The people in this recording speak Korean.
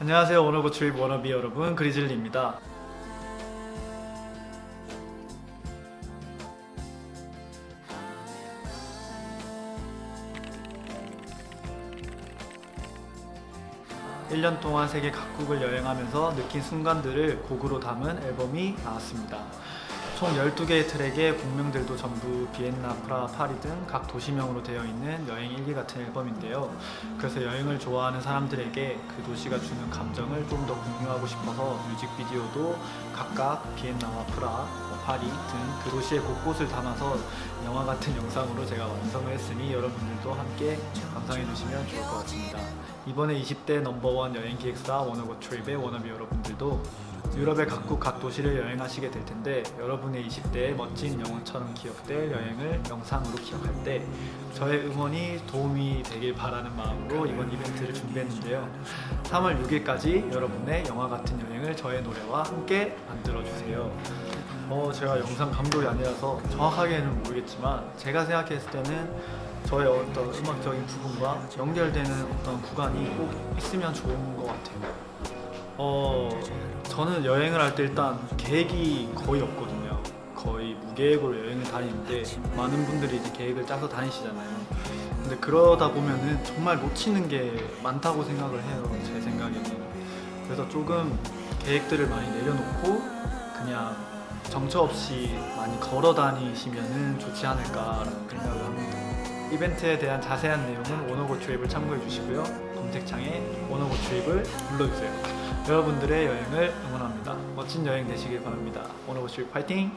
안녕하세요 오너고 출입 워너비 여러분 그리즐리입니다 일년 동안 세계 각국을 여행하면서 느낀 순간들을 곡으로 담은 앨범이 나왔습니다. 총 12개의 트랙에 곡명들도 전부 비엔나, 프라, 파리 등 각 도시명으로 되어 있는 여행 일기 같은 앨범인데요. 그래서 여행을 좋아하는 사람들에게 그 도시가 주는 감정을 좀 더 공유하고 싶어서 뮤직비디오도 각각 비엔나와 프라, 뭐 파리 등 그 도시의 곳곳을 담아서 영화 같은 영상으로 제가 완성을 했으니 여러분들도 함께 감상해 주시면 좋을 것 같습니다. 이번에 20대 넘버원 여행 기획사 워너고 트립의 워너비 여러분들도 유럽의 각국 각 도시를 여행하시게 될 텐데 여러분의 20대의 멋진 영혼처럼 기억될 여행을 영상으로 기억할 때 저의 응원이 도움이 되길 바라는 마음으로 이번 이벤트를 준비했는데요. 3월 6일까지 여러분의 영화 같은 여행을 저의 노래와 함께 만들어 주세요. 어, 제가 영상 감독이 아니라서 정확하게는 모르겠지만 제가 생각했을 때는 저의 어떤 음악적인 부분과 연결되는 어떤 구간이 꼭 있으면 좋은 것 같아요. 어, 저는 여행을 할 때 일단 계획이 거의 없거든요. 거의 무계획으로 여행을 다니는데 많은 분들이 이제 계획을 짜서 다니시잖아요. 근데 그러다 보면은 정말 놓치는 게 많다고 생각을 해요. 제 생각에는. 그래서 조금 계획들을 많이 내려놓고 그냥 정처 없이 많이 걸어 다니시면은 좋지 않을까라는 생각을 합니다. 이벤트에 대한 자세한 내용은 원어고 트립을 참고해 주시고요. 검색창에 원어고 트립을 눌러주세요. 여러분들의 여행을 응원합니다. 멋진 여행 되시길 바랍니다. 원어고 트립 파이팅!